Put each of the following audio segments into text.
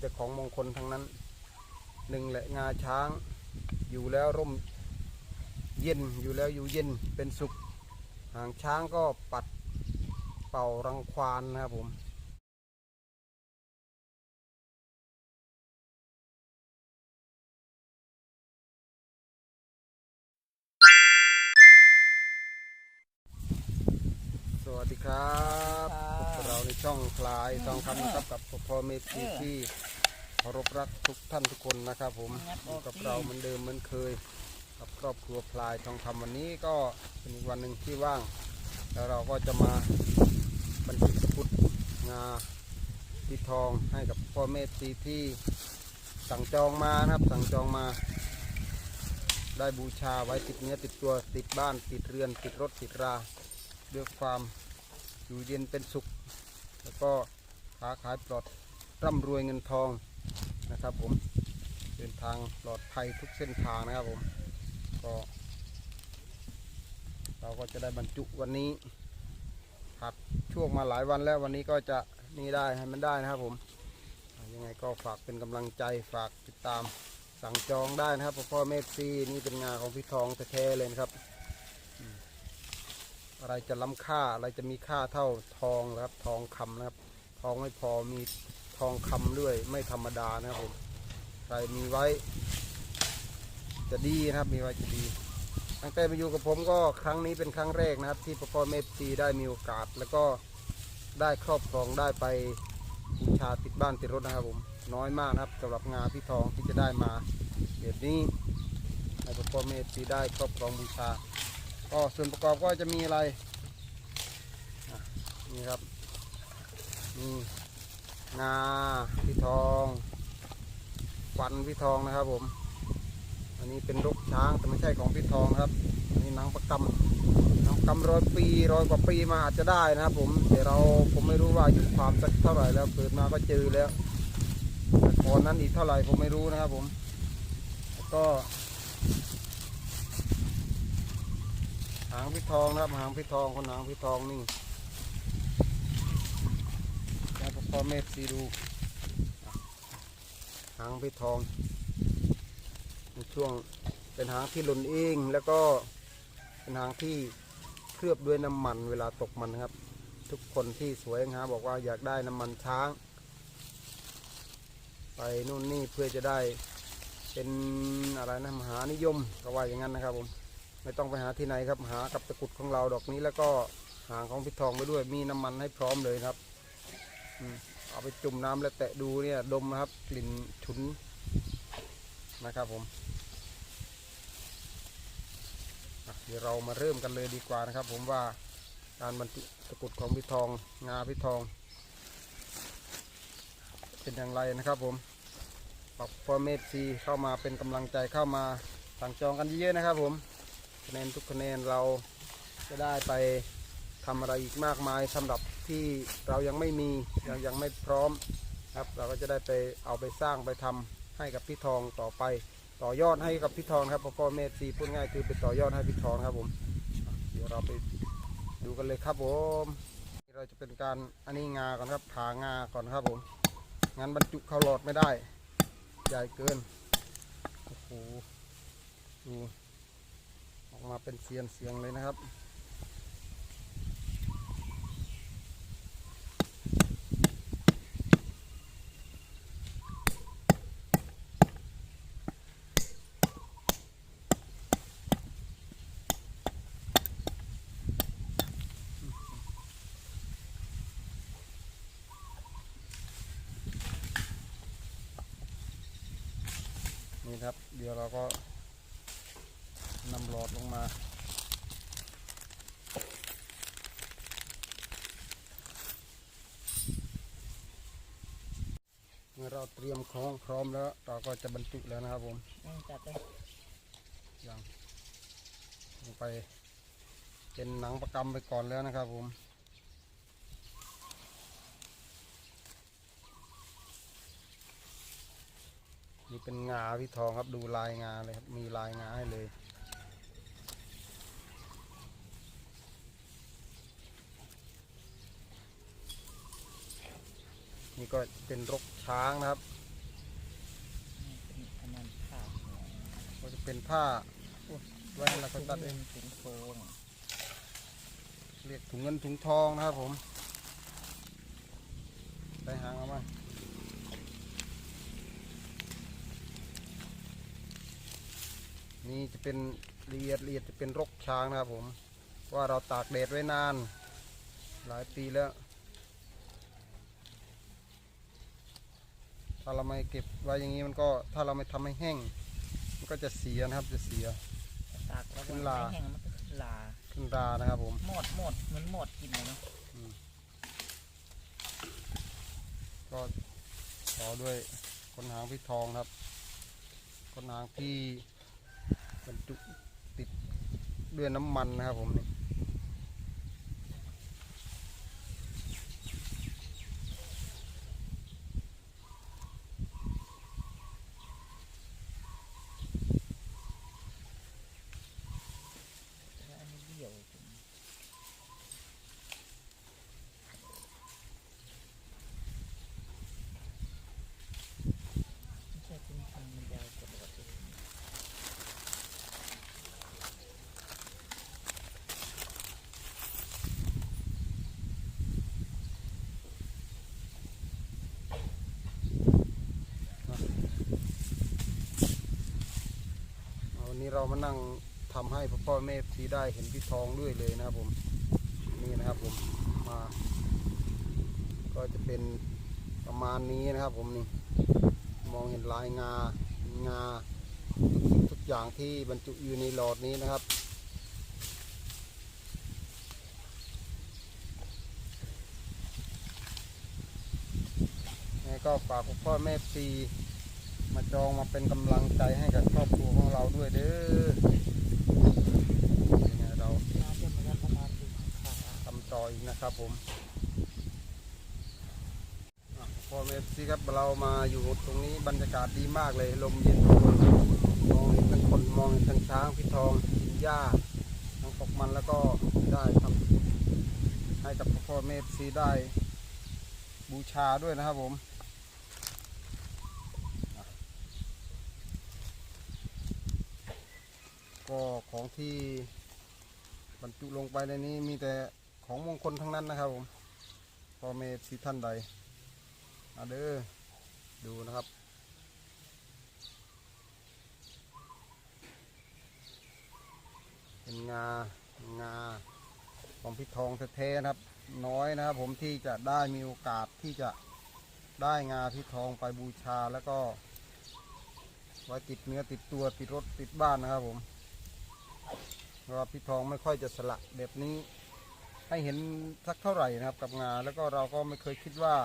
แต่ของมงคลทั้งนั้นหนึ่งแหละงาช้าง อยู่แล้วร่มเย็นอยู่แล้วอยู่เย็นเป็นสุข หางช้างก็ปัดเป่ารังควานนะครับผมสวัสดีครับพบกับ เราในช่องคลายทองคำนะครับกับพ่อเมธที่ที่เคารพรักทุกท่านทุกคนนะครับผมอยู่กับเราเหมือนเดิมเหมือนเคย กับครอบครัวพลายทองคำวันนี้ก็เป็นอีกวันหนึ่งที่ว่าง แล้วเราก็จะมาบรรจุตะกรุดงาที่ทองให้กับพ่อเมธที่ที่สั่งจองมานะครับ สั่งจองมา ได้บูชาไว้ติดเนื้อติดตัวติดบ้านติดเรือนติดรถติดราด้วยความอยู่เย็นเป็นสุข แล้วก็ค้าขายปลอดร่ำรวยเงินทองนะครับผมเดินทางปลอดภัยทุกเส้นทางนะครับผมก็เราก็จะได้บรรจุวันนี้ผัดช่วงมาหลายวันแล้ววันนี้ก็จะนี่ได้ให้มันได้นะครับผมยังไงก็ฝากเป็นกำลังใจฝากติดตามสั่งจองได้นะครับพ่อแม่ซีนี่เป็นงานของพี่ทองแท้ๆเลยนะครับ อะไรจะล้ำค่าอะไรจะมีค่าเท่าทองนะครับ ทองคำนะครับ ทองไม่พอมีทองคำด้วยไม่ธรรมดานะครับผมใครมีไว้ จะดีนะครับ มีไว้จะดี ตั้งแต่มาอยู่กับผมก็ครั้งนี้เป็นครั้งแรกนะครับ ที่พ่อเมฟซีได้มีโอกาส แล้วก็ได้ครอบครองได้ไปบูชาติดบ้านติดรถนะครับผมน้อยมากนะครับสำหรับงานพี่ทองที่จะได้มาแบบนี้ให้พ่อเมฟซีได้ครอบครองบูชา ก็ส่วนประกอบก็จะมีอะไรนี่ครับนี่งาพี่ทองฟันพี่ทองนะครับผม อันนี้เป็นรกช้างแต่ไม่ใช่ของพี่ทองครับอันนี้นังประกำนังประกำร้อยปีร้อยกว่าปีมาอาจจะได้นะครับผมแต่เราผมไม่รู้ว่าอายุความสักเท่าไหร่แล้วเกิดมาก็เจอแล้วแต่ก่อนนั้นอีกเท่าไหร่ผมไม่รู้นะครับผม แล้วก็ หางพี่ทองนะครับหางพี่ทองคนหางพี่ทองนี่แล้วก็พ่อเมธสีดู หางพี่ทองในช่วงเป็นหางที่หล่นเองแล้วก็เป็นหางที่เคลือบด้วยน้ำมันเวลาตกมันนะครับ ทุกคนที่สวยงามบอกว่าอยากได้น้ำมันช้าง ไปนู่นนี่เพื่อจะได้เป็นอะไรนะมหานิยมก็ว่าอย่างนั้นนะครับผม ไม่ต้องไปหาที่ไหนครับหากับตะกุดของเราดอกนี้แล้วก็หางของพิทองไปด้วยมีน้ำมันให้พร้อมเลยครับเอาไปจุ่มน้ำแล้วแตะดูเนี่ยดมนะครับ กลิ่นฉุนนะครับผมเดี๋ยวเรามาเริ่มกันเลยดีกว่านะครับ ผมว่าการบรรจุตะกุดของพี่ทองงาพี่ทอง เป็นอย่างไรนะครับผมฝากพ่อเมธซีเข้ามาเป็นกำลังใจเข้ามาสั่งจองกันเยอะๆนะครับผม คะแนนทุกคะแนนเราจะได้ไปทำอะไรอีกมากมายสำหรับที่เรายังไม่มียังยังไม่พร้อมครับเราก็จะได้ไปเอาไปสร้างไปทำให้กับพี่ทองต่อไป ต่อยอดให้กับพี่ทองครับพ่อพ่อแม่ซีพูดง่ายคือไปต่อยอดให้พี่ทองครับผมเดี๋ยวเราไปดูกันเลยครับผมเราจะเป็นการอันนี้งาก่อนครับผางาก่อนครับผมงั้นบรรจุเข้าหลอดไม่ได้ ใหญ่เกินโอ้โหดู มาเป็นเสียงเสียงเลยนะครับนี่ครับ เดี๋ยวเราก็ นำหลอดลงมาเมื่อเราเตรียมของพร้อมแล้ว เราก็จะบรรจุแล้วนะครับผมอืมจัดเลยอย่างลงไปเป็นหนังประกำไปก่อนแล้วนะครับผมนี่เป็นงาพี่ทองครับดูลายงาเลยครับมีลายงาให้เลย นี่ก็เป็นรกช้างนะครับก็จะเป็นผ้าไว่ให้เราตัดเองถุงโฟงเรียกถุงเงินถุงทองนะครับผมไปหางเอามานี่จะเป็นละเอียดละเอียดจะเป็นรกช้างนะครับผม ว่าเราตากแดดไว้นาน หลายปีแล้ว ถ้าเราไม่เก็บไว้อย่างนี้มันก็ถ้าเราไม่ทำให้แห้ง มันก็จะเสียนะครับจะเสีย ตากแล้วขึ้มันนลา ไม่แห้งมันก็ขึ้นลาขึ้นรานะครับผม หมดหมดเหมือนหมดกินเลยเนาะก็ต่อด้วยคนหางพี่ทองครับ คนหางที่บรรจุติดด้วยน้ำมันนะครับผมนี่ แล้วอันนี้เดี่ยวจริงไม่ใช่จริงๆมันยาวกว่าปกติ เอาวันนี้เรามานั่งทำให้พ่อพ่อแม่ทีได้เห็นพี่ทองด้วยเลยนะครับผมนี่นะครับผมมา ก็จะเป็นประมาณนี้นะครับผมนี่มองเห็นลายงางาทุกอย่างที่บรรจุอยู่ในหลอดนี้นะครับก็ฝากพ่อแม่ปี มาจองมาเป็นกำลังใจให้กับครอบครัวของเราด้วยเด้อเราน้ำเดี๋ยวมันจะปราทำต่ออีกนะครับผมพอแม่ปีครับเรามาอยู่ตรงนี้บรรยากาศดีมากเลยลมเย็นมองเห็นทั้งคนมองเห็นทั้งช้างพี่ทองกินหญ้าทั้งตกมันแล้วก็ได้ทำให้กับพ่อแม่ปีได้บูชาด้วยนะครับผม ก็ของที่บรรจุลงไปในนี้มีแต่ของมงคลทั้งนั้นนะครับผมพ่อเมสิท่านใดอาเด้อดูนะครับ เป็นงางาของพิทองแท้ๆนะครับ น้อยนะครับผมที่จะได้มีโอกาสที่จะได้งาพิทองไปบูชาแล้วก็ไว้ติดเนื้อติดตัวติดรถติดบ้านนะครับผม ว่าพี่ทองไม่ค่อยจะสละแบบนี้ ให้เห็นสักเท่าไหร่นะครับกับงาแล้วก็เราก็ไม่เคยคิดว่า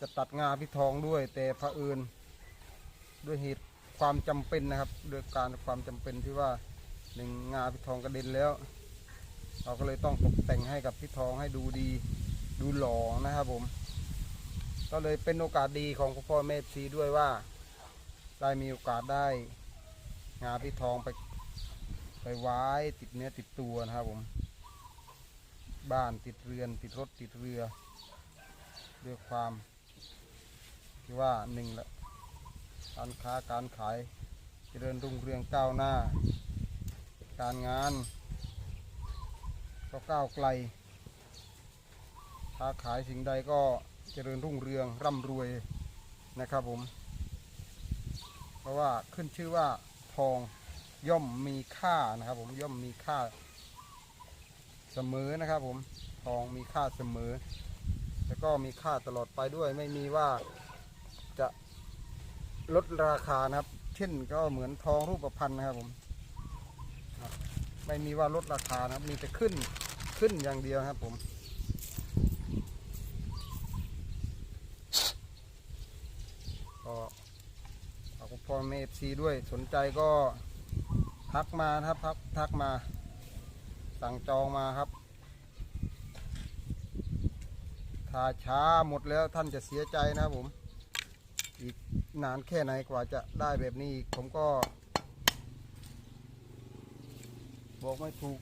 จะตัดงาพี่ทองด้วย แต่พระเอิญด้วยเหตุความจำเป็นนะครับด้วยการความจำเป็นที่ว่าหนึ่งงาพี่ทองกระเด็นแล้ว เราก็เลยต้องตกแต่งให้กับพี่ทองให้ดูดีดูหล่อนะครับผม ก็เลยเป็นโอกาสดีของพ่อแม่ซีด้วยว่า ได้มีโอกาสได้งาพี่ทองไป ไปไว้ติดเนื้อติดตัวนะครับผมบ้านติดเรือนติดรถติดเรือด้วยความที่ว่าหนึ่งละการค้าการขายเจริญรุ่งเรืองก้าวหน้า การงานก็ก้าวไกลค้าขายสิ่งใดก็เจริญรุ่งเรืองร่ำรวยนะครับผม เพราะว่าขึ้นชื่อว่าทอง ย่อมมีค่านะครับ ผมย่อมมีค่าเสมอนะครับ ผมทองมีค่าเสมอ แล้วก็มีค่าตลอดไปด้วยไม่มีว่าจะลดราคานะครับ เช่นก็เหมือนทองรูปพรรณนะครับผมไม่มีว่าลดราคานะครับ มีแต่ขึ้นขึ้นอย่างเดียวครับผมก็ขอบคุณพ่อแม่เอฟซีด้วยสนใจก็ ทักมาครับทักทักมา สั่งจองมาครับ ถ้าช้าหมดแล้วท่านจะเสียใจนะผม อีกนานแค่ไหนกว่าจะได้แบบนี้ผมก็ บอกไม่ถูก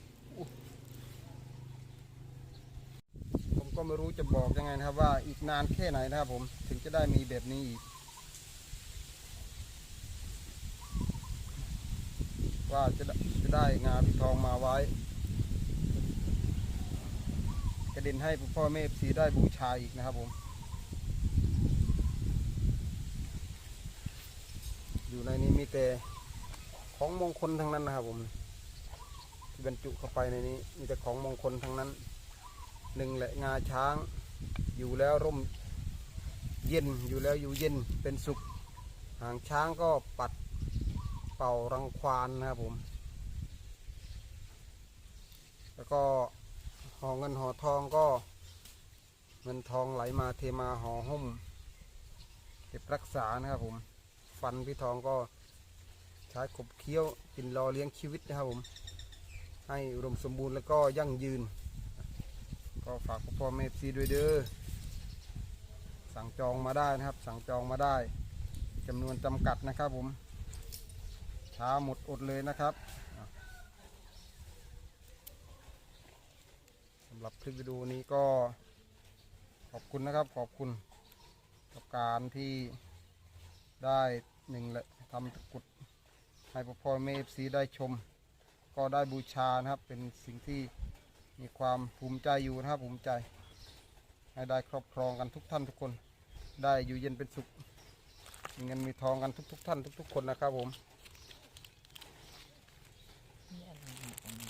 ผมก็ไม่รู้จะบอกยังไงนะครับว่าอีกนานแค่ไหนนะครับผมถึงจะได้มีแบบนี้อีก ว่าจะได้จะได้งาพี่ทองมาไว้ กระเด็นให้พ่อแม่ฟีได้บูชาอีกนะครับผมอยู่ในนี้มีแต่ของมงคลทั้งนั้นนะครับผมที่บรรจุเข้าไปในนี้มีแต่ของมงคลทั้งนั้นหนึ่งแหละงาช้างอยู่แล้วร่มเย็นอยู่แล้วอยู่เย็นเป็นสุข หางช้างก็ปัด ป่ารังควานนะครับผม แล้วก็ห่อเงินห่อทองก็ เงินทองไหลมาเทมาห่อหุ้มเก็บรักษานะครับผม ฟันพี่ทองก็ใช้ขบเคี้ยวกินรอเลี้ยงชีวิตนะครับผม ให้อุดมสมบูรณ์แล้วก็ยั่งยืน ก็ฝากพ่อแม่ซีด้วยเด้อสั่งจองมาได้นะครับ สั่งจองมาได้จำนวนจำกัดนะครับผม ช้าหมดอดเลยนะครับสำหรับคลิปวิดีโอนี้ก็ขอบคุณนะครับขอบคุณกับการที่ได้หนึ่งและทำตะกุดให้พ่อพ่อแม่เอฟซีได้ชม ก็ได้บูชานะครับเป็นสิ่งที่มีความภูมิใจอยู่นะครับภูมิใจ ให้ได้ครอบครองกันทุกท่านทุกคน ได้อยู่เย็นเป็นสุขมีเงินมีทองกันทุก ๆ ท่านทุก ๆ คนนะครับผม นี่อะไรอยู่ตรงนี้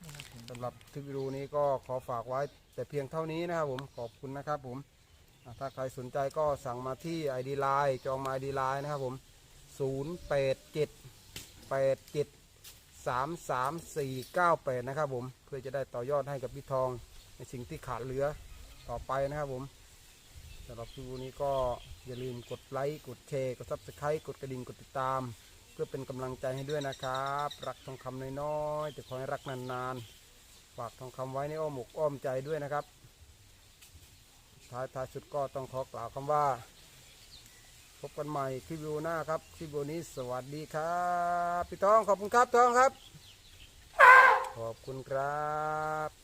นี่มาถึง สำหรับคลิปวิดีโอนี้ก็ขอฝากไว้แต่เพียงเท่านี้นะครับผมขอบคุณนะครับผมถ้าใครสนใจก็สั่งมาที่ ID Line จองมา ID Line นะครับผม 0 8 7 8 7 3 3 4 9 8นะครับผม เพื่อจะได้ต่อยอดให้กับพี่ทอง ในสิ่งที่ขาดเหลือต่อไปนะครับผมสำหรับคลิปวิดีโอนี้ก็อย่าลืมกดไลค์กดแชร์กดซับสไครต์กดกระดิ่งกดติดตาม เพื่อเป็นกำลังใจให้ด้วยนะครับ รักทองคำน้อยๆแต่ขอให้รักนานๆ ฝากทองคำไว้ในอ้อมอกอ้อมใจด้วยนะครับท้ายท้ายสุดก็ต้องขอกล่าวคำว่า พบกันใหม่คลิปวิดีโอหน้าครับคลิปวิดีโอนี้สวัสดีครับพี่ทองขอบคุณครับทองครับ ขอบคุณครับ